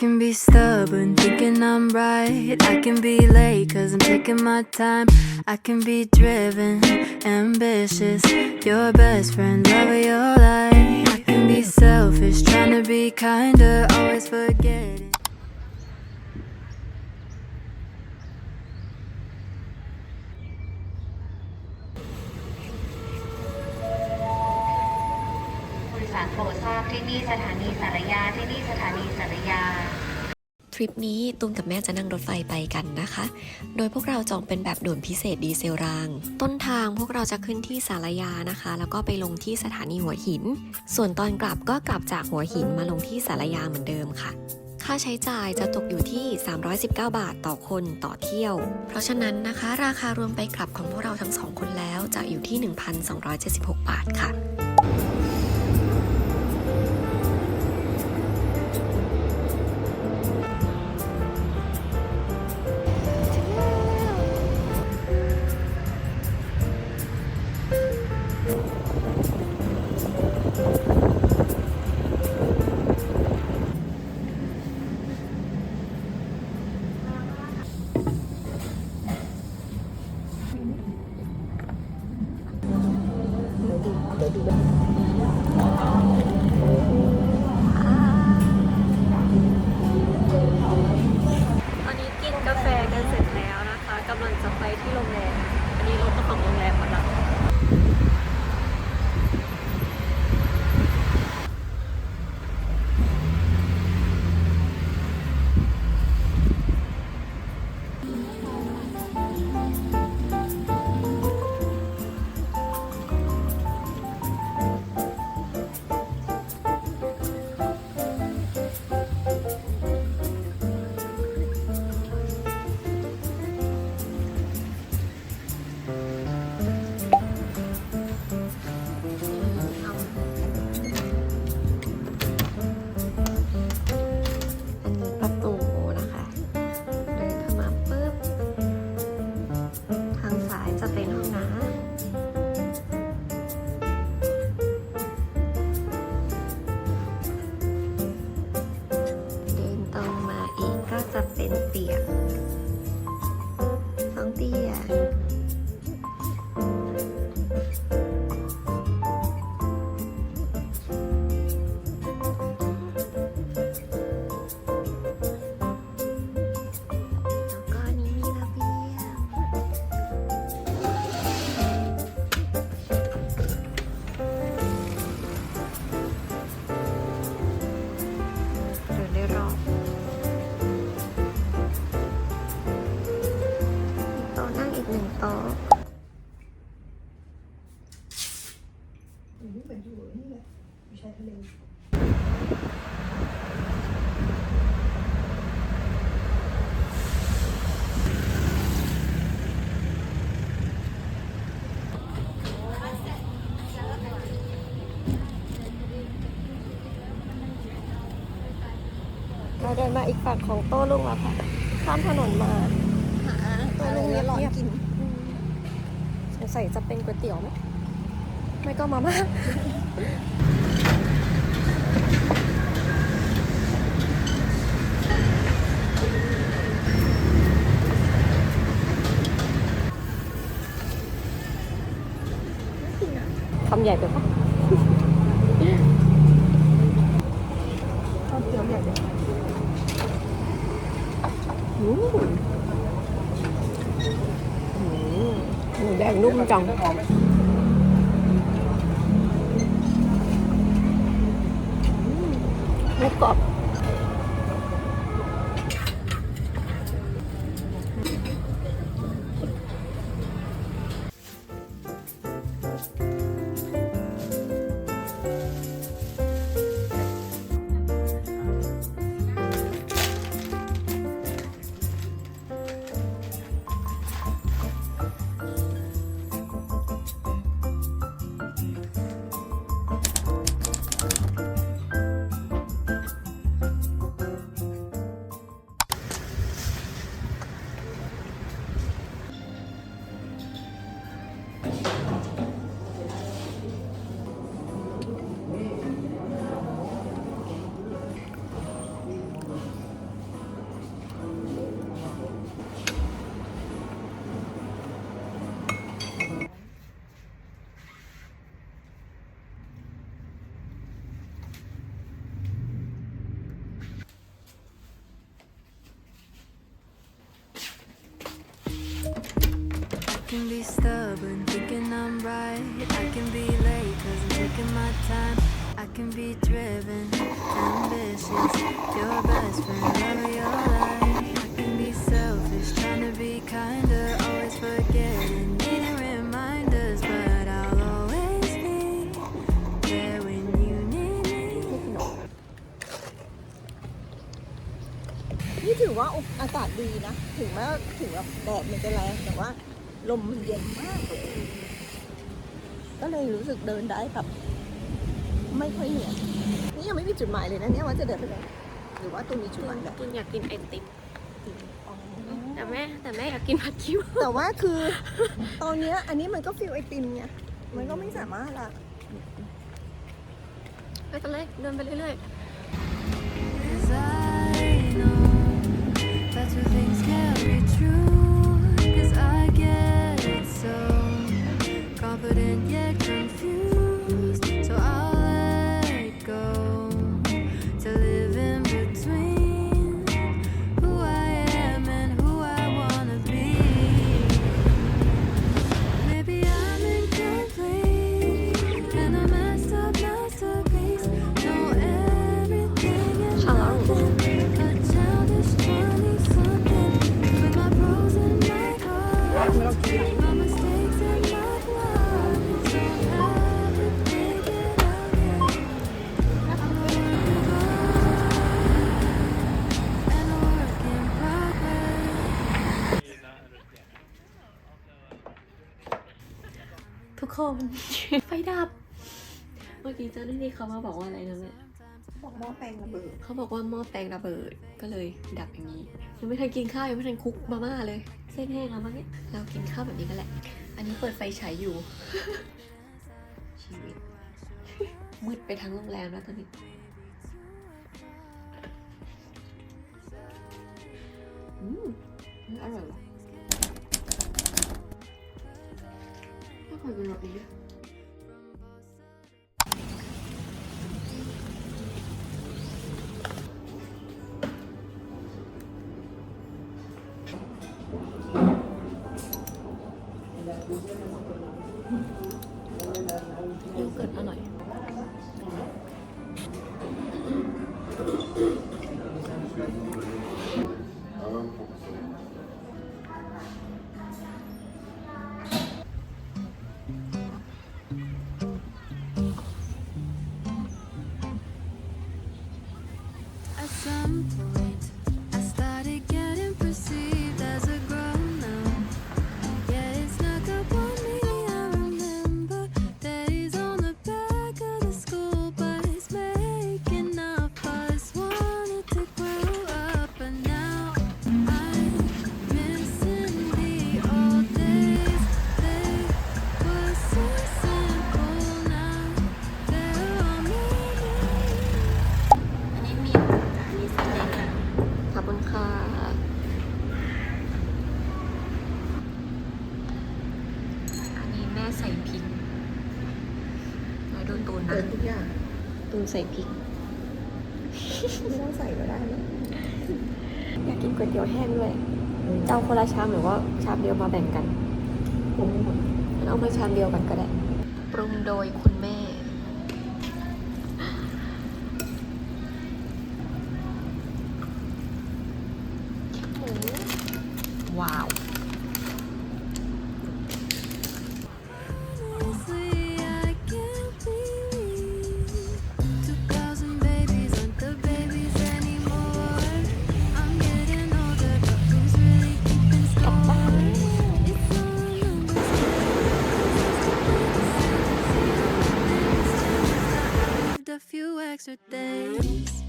can be stubborn, thinking I'm right. I can be late, cause I'm taking my time. I can be driven, ambitious. Your best friend, love of your life. I can be selfish, trying to be kinder, always forgetting. ผู้โดยสารโปรดทราบที่นี่สถานีสารยาที่นี่สถานีสารยา ทริปนี้ตุ้มกับแม่จะนั่งรถไฟไปกันนะคะ โดยพวกเราจองเป็นแบบด่วนพิเศษดีเซลราง ต้นทางพวกเราจะขึ้นที่สารยานะคะ แล้วก็ไปลงที่สถานีหัวหิน ส่วนตอนกลับก็กลับจากหัวหินมาลงที่สารยาเหมือนเดิมค่ะค่าใช้จ่ายจะตกอยู่ที่ 319 บาทต่อคนต่อเที่ยว เพราะฉะนั้นนะคะ ราคารวมไปกลับของพวกเราทั้งสองคนแล้วจะอยู่ที่ 1,276 บาทค่ะ นั่งอีกหนึ่งโต๊ะเราเดินมาอีกฝั่งของโต้ลุงแล้วค่ะ ข้ามถนนมาโต้ลุงเงียบๆกินส งสัยจะเป็นก๋วยเตี๋ยวไหมไม่ก็มาม่าคำใหญ่ไปปะข้าวเตี๋ยวใหญ่เลยอืมอืมหมูแดง นุ่มจัง ไม่กรอบ be stubborn, thinking I'm right. I can be late, cause I'm taking my time. I can be driven, ambitious. Your best friend, love of your life. I can be selfish, trying to be kinder. Always forgetting, needing reminders. But I'll always be there when you need me. นี่ถือว่าอากาศดีนะ ถึงแม้ถึงแบบแดดมันจะแรงแต่ว่า ลมมันเย็นมากเลยก็เลยรู้สึกเดินได้แบบไม่ค่อยเหนื่อยนี่ยังไม่มีจุดหมายเลยนะเนี่ยว่าจะเดินไปไหนหรือว่าตูนมีจุดหมายแล้วตุนอยากกินไอติมแต่แม่แต่แม่อยากกินผัดคิ้วแต่ว่าคือตอนเนี้ยอันนี้มันก็ฟิลไอติมไงมันก็ไม่สามารถละไปกันเลยเดินไปเรื่อย Cause ทุกคน ไฟดับ เมื่อกี้เจ้าหน้าที่เขามาบอกว่าอะไรนะแม่บอกหม้อแปลงระเบิดเขาบอกว่าหม้อแปลงระเบิดก็เลยดับอย่างนี้ยังไม่ทันกินข้าวยังไม่ทันคลุกมาม่าเลย เส้นแห้งแล้วมั้งเนี่ยเรากินข้าวแบบนี้กันแหละ อันนี้เปิดไฟฉายอยู่ ชีวิตมืดไปทั้งโรงแรมแล้วตอนนี้อืมอร่อยว่ะ ไม่เคยกิ some ดูตูนเตินะมทุกอย่างตูนใส่พริก ไม่ต้องใส่ก็ได้นะอยากกินก๋วยเตี๋ยวแห้งด้วยจะเอาคนละชามหรือว่าชามเดียวมาแบ่งกันผมไม่หมดงั้นเอามาชามเดียวกันก็ได้ ปรุงโดยคุณ days.